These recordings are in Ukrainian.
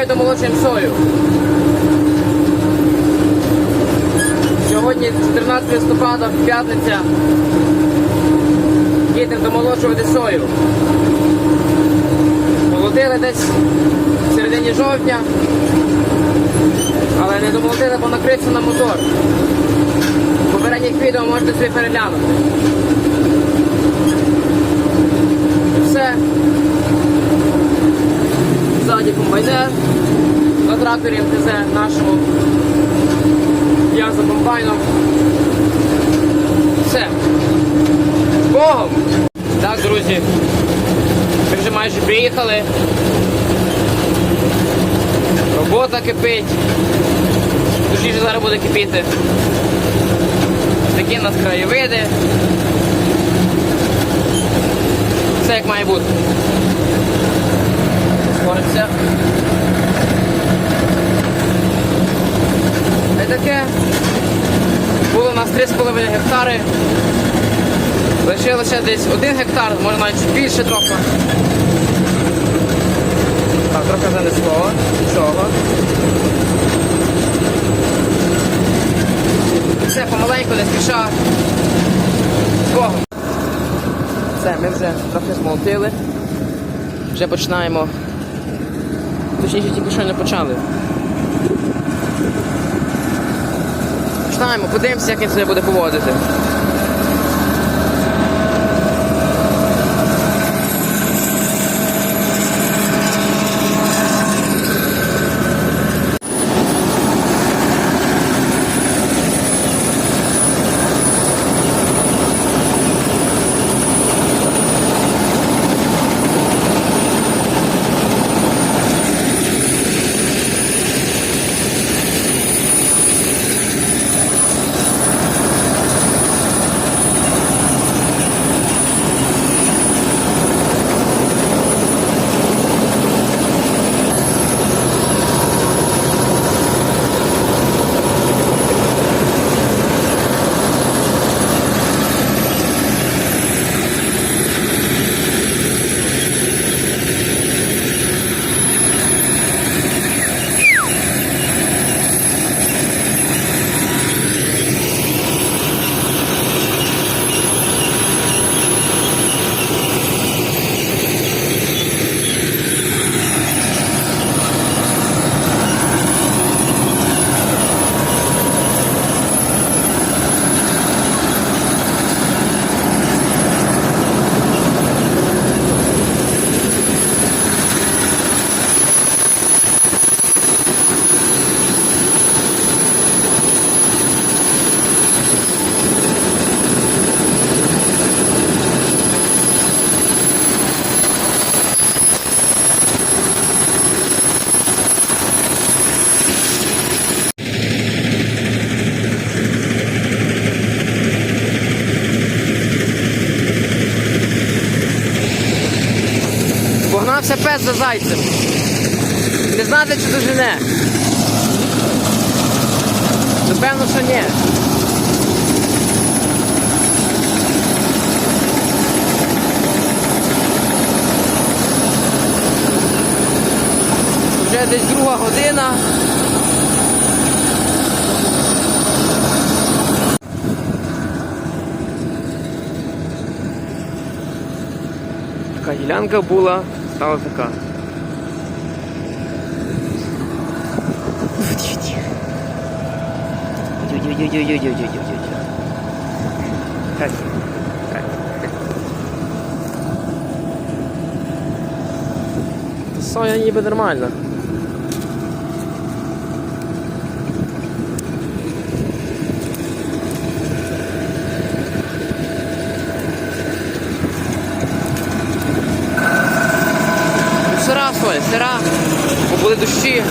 Ми домолочуємо сою. Сьогодні 14 листопада, п'ятниця. Їдемо домолочувати сою. Молодили десь в середині жовтня, але не домолотили, бо накрився на мотор. Попередніх відео можете собі переглянути. На тракторі МТЗ нашому. Я за комбайном. Все. Богом! Так, друзі. Ми вже майже приїхали. Робота кипить. Точніше зараз буде кипіти. Такі у нас краєвиди. Все як має бути. Скориться. Таке. Було у нас 3,5 гектари. Лишилося десь 1 гектар, може навіть більше трохи. Так, трохи занесло. Нічого. Все помаленьку, не спіша. З. Все, ми вже трохи змолотили. Вже починаємо. Точніше, тільки що не почали. Починаємо, подивимося, як він себе буде поводити. Пес за зайцем. Не знати, чи дожене. Напевно, що ні. Вже десь друга година. Така ділянка була, стала така. Так. Так. Та Соня ніби нормальна. Бо були дощі.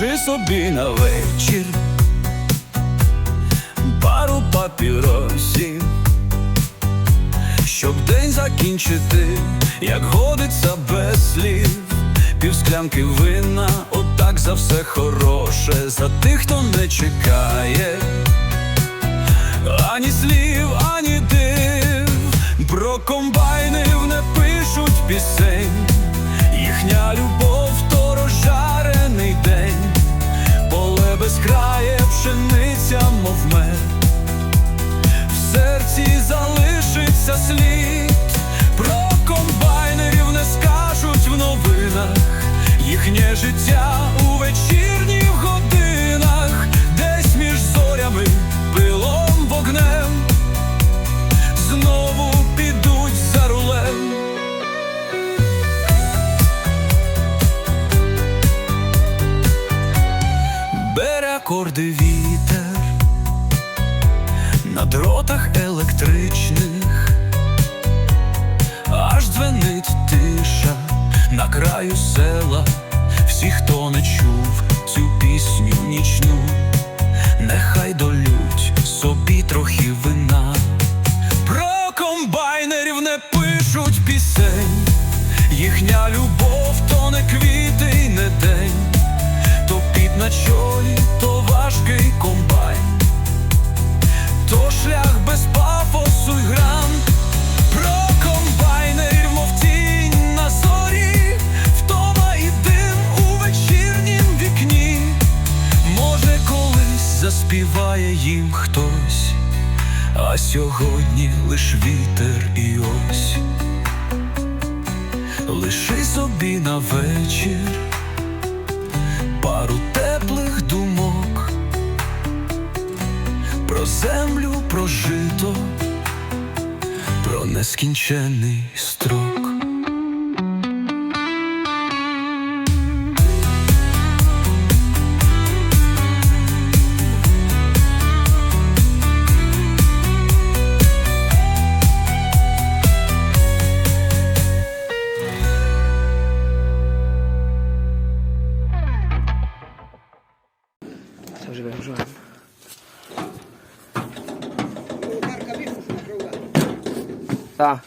Лиши собі на вечір пару папіросів, щоб день закінчити, як годиться без слів, півсклянки вина, отак за все хороше, за тих, хто не чекає, ані слів, ані див, про комбайнів не пишуть пісень, їм хтось А сьогодні лиш вітер і ось Лиши собі на вечір Пару теплих думок про землю, про жито, про нескінчений строк. Pożywam żołnierz. Tá.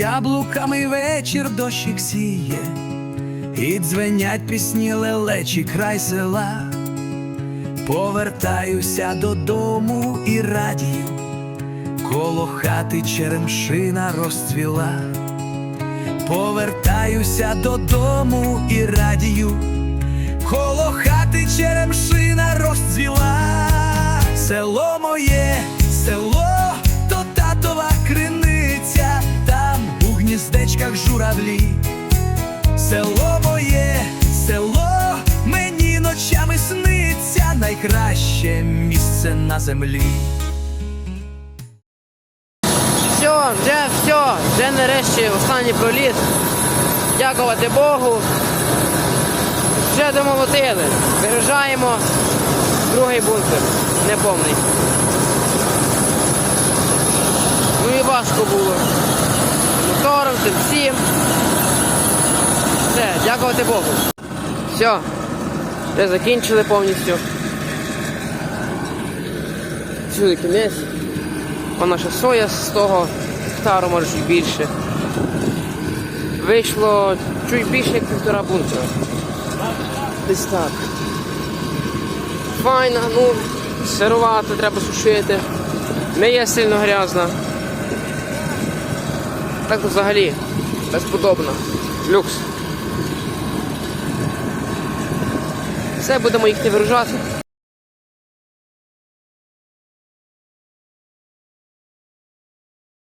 Яблуками вечір дощик сіє, і дзвенять пісні лелечі край села. Повертаюся додому і радію, коло хати черемшина розцвіла. Повертаюся додому і радію, коло хати черемшина журавлі. Село моє, село, мені ночами сниться найкраще місце на землі. Все, вже все, вже нарешті останній проліт. Дякувати Богу. Вже домолотили. Виїжджаємо другий бункер. Неповний. Ну і важко було. Мотором, цим всім. Все, дякувати Богу. Все. Вже закінчили повністю. Сюди кінець. Вона ще соя з того гектару, може чуть більше. Вийшло чуть більше як півтора бункера. Десь так. Файна, ну, сирувати, треба сушити. Не є сильно грязна. Так взагалі, безподобно. Люкс. Все, будемо їх не виружати.